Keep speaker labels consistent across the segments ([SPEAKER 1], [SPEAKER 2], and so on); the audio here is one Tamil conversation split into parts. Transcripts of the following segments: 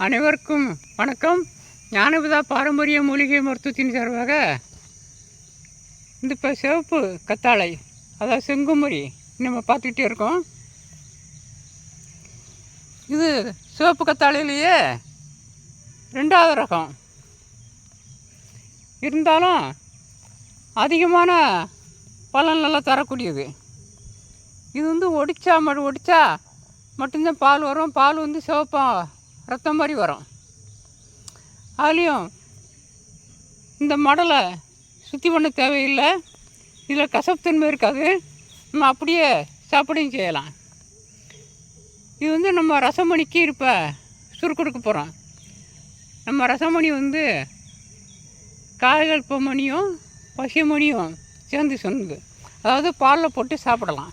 [SPEAKER 1] அனைவருக்கும் வணக்கம். ஞானபிதா பாரம்பரிய மூலிகை மருத்துவத்தின் சார்பாக இந்த இப்போ சிவப்பு கத்தாழை அதாவது செங்குமரி நம்ம பார்த்துக்கிட்டே இருக்கோம். இது சிவப்பு கத்தாழையிலேயே ரெண்டாவது ரகம். இருந்தாலும் அதிகமான பலன் நல்லா தரக்கூடியது. இது வந்து ஒடிச்சா மட்டும் ஒடிச்சா மட்டும்தான் பால் வரும். பால் வந்து சிவப்பாக ரத்தம் மாதிரி வரும். அதுலேயும் இந்த மடலை சுத்தி பண்ண தேவையில்லை. இதில் கசப்புத்தன்மை இருக்காது. நம்ம அப்படியே சாப்பிடையும் செய்யலாம். இது வந்து நம்ம ரசமணிக்கு இப்போ சுருக்கெடுக்க போகிறோம் நம்ம ரசமணி வந்து காய்கள் மணியும் பசிமணியும் சேர்ந்து சொன்னது அதாவது பாலில் போட்டு சாப்பிடலாம்.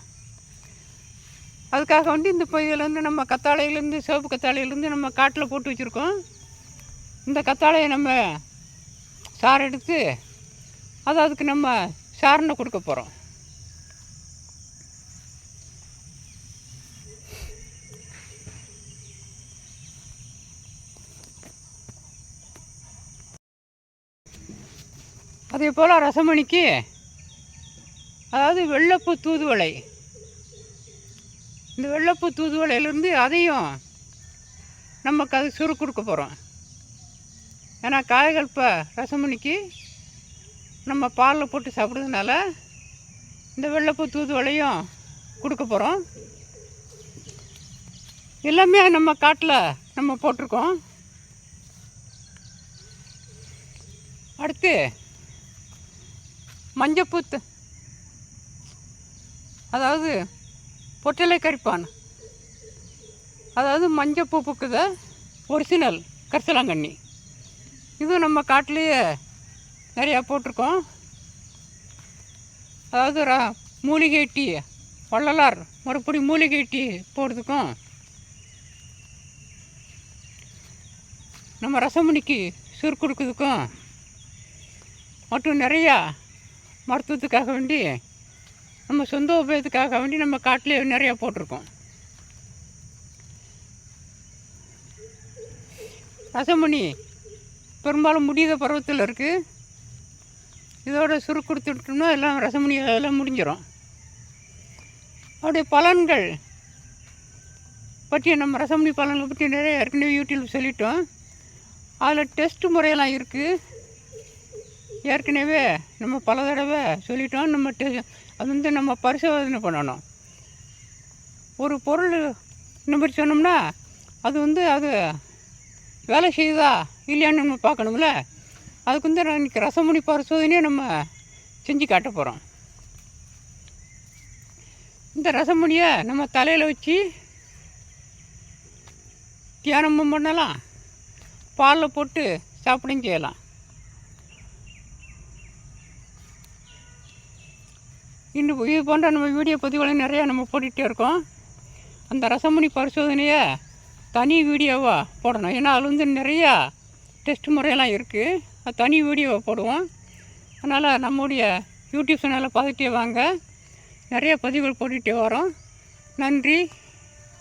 [SPEAKER 1] அதுக்காக வந்து இந்த பகுதியிலேருந்து நம்ம கத்தாழையிலேருந்து சிவப்பு கத்தாழையிலேருந்து நம்ம காட்டில் போட்டு வச்சுருக்கோம். இந்த கத்தாழையை நம்ம சாறு எடுத்து அதை அதுக்கு நம்ம சாரணை கொடுக்க போகிறோம் அதே போல் ரசமணிக்கு அதாவது வெள்ளப்பூ தூதுவளை. இந்த வெள்ளப்பூ தூதுவளையிலேருந்து அதையும் நமக்கு அது சுரு கொடுக்க போகிறோம் ஏன்னா காய்கல்ப இப்போ ரசமணிக்கு நம்ம பாலில் போட்டு சாப்பிட்றதுனால இந்த வெள்ளைப்பூ தூதுவளையும் கொடுக்க போகிறோம் எல்லாமே நம்ம காட்டில் நம்ம போட்டிருக்கோம். அடுத்து மஞ்சப்பூத்து. அதாவது பொட்டலை கரிப்பான் அதாவது மஞ்சப்பூ பூக்குத ஒரிஜினல் கரிசலாங்கண்ணி. இது நம்ம காட்டிலேயே நிறையா போட்டிருக்கோம். அதாவது ர மூலிகை டீ வள்ளலார் மறுபடி மூலிகை டீ போடுறதுக்கும் நம்ம ரசமணிக்கு சுருக்கு கொடுக்குறதுக்கும் மற்றும் நிறையா மருத்துவத்துக்காக வேண்டி நம்ம சொந்த உபயோகத்துக்காக வேண்டி நம்ம காட்டிலே நிறையா போட்டிருக்கோம். ரசமணி பெரும்பாலும் முடியாத பருவத்தில் இருக்குது இதோட சுருக்கு கொடுத்துட்டோம்னா எல்லாம் ரசமணி எல்லாம் முடிஞ்சிடும் அப்படி பலன்கள் பற்றி நம்ம ரசமணி பலன்கள் பற்றி நிறைய ஏற்கனவே யூடியூப் சொல்லிட்டோம். அதில் டெஸ்ட் முறையெல்லாம் இருக்குது ஏற்கனவே நம்ம பல தடவை சொல்லிட்டோம் நம்ம டெ அது வந்து நம்ம பரிசோதனை பண்ணணும். ஒரு பொருள் இந்த மாதிரி சொன்னோம்னா அது வந்து அது வேலை செய்யுதா இல்லையான்னு நம்ம பார்க்கணும்ல. அதுக்கு வந்து நான் ரசமுனி பரிசோதனையை நம்ம செஞ்சு காட்ட போகிறோம் இந்த ரசமுனியை நம்ம தலையில் வச்சு தியானமும் பண்ணலாம். பாலில் போட்டு சாப்பிடும் செய்யலாம். இன்னும் இது போன்ற நம்ம வீடியோ பதிவுகளை நிறையா நம்ம போட்டுகிட்டே இருக்கோம். அந்த ரசமணி பரிசோதனையை தனி வீடியோவாக போடணும். ஏன்னா அதில் வந்து நிறையா டெஸ்ட் முறையெல்லாம் இருக்குது அது தனி வீடியோவை போடுவோம். அதனால் நம்முடைய யூடியூப் சேனலை பார்த்துட்டே வாங்க. நிறைய பதிவுகள் போட்டுகிட்டே வரோம். நன்றி.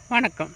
[SPEAKER 1] வணக்கம்.